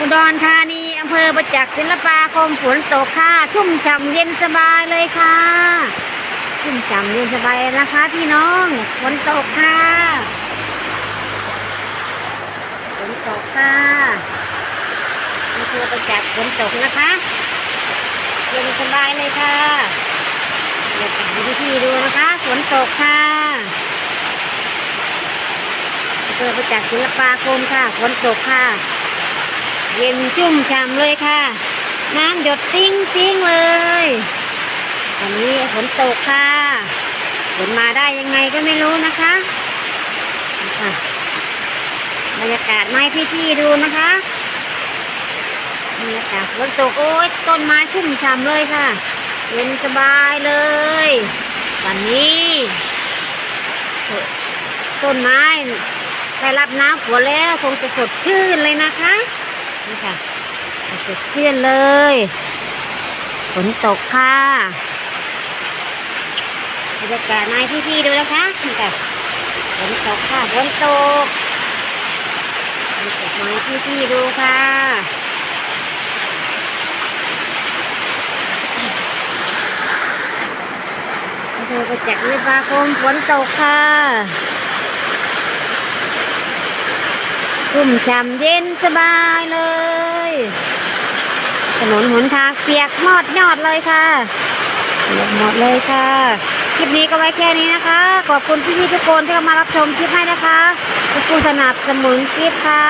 อุดรธานีอำเภอประจักษ์ศิลปาคมฝนตกค่ะ ชุ่มฉ่ำเย็นสบายเลยค่ะ ชุ่มฉ่ำเย็นสบายนะคะ พี่น้องฝนตกค่ะฝนตกค่ะอำเภอประจักษ์ฝนตกนะคะ เย็นสบายเลยค่ะเดี๋ยวให้พี่ๆดูนะคะฝนตกค่ะอำเภอประจักษ์ศิลปาคมค่ะฝนตกค่ะ เย็นชุ่มฉ่ำเลยค่ะ น้ำหยดติ้งติ้งเลยวันนี้ฝนตกค่ะฝนมาได้ยังไงก็ไม่รู้นะคะบรรยากาศไม้พี่ๆดูนะคะบรรยากาศฝนตกโอ้ยต้นไม้ชุ่มฉ่ำเลยค่ะเย็นสบายเลยวันนี้ต้นไม้ได้รับน้ำฝนแล้วคงจะสดชื่นเลยนะคะ นี่ค่ะสดชื่นเลย ฝนตกค่ะบรรยากาศนายพี่ๆดูนะคะนี่ค่ะฝนตกค่ะฝนตกบรรยากาศนาพี่ๆดูค่ะอเภอประจักษ์วิภาคมฝนตกค่ะ ชุ่มฉ่ำเย็นสบายเลย ถนนหนทางเปียกหมอดยอดเลยค่ะเปียกหมดเลยค่ะ คลิปนี้ก็ไว้แค่นี้นะคะ ขอบคุณพี่ๆทุกคนที่เข้ามารับชมคลิปให้นะคะขอบคุณสนับสนุนคลิปค่ะ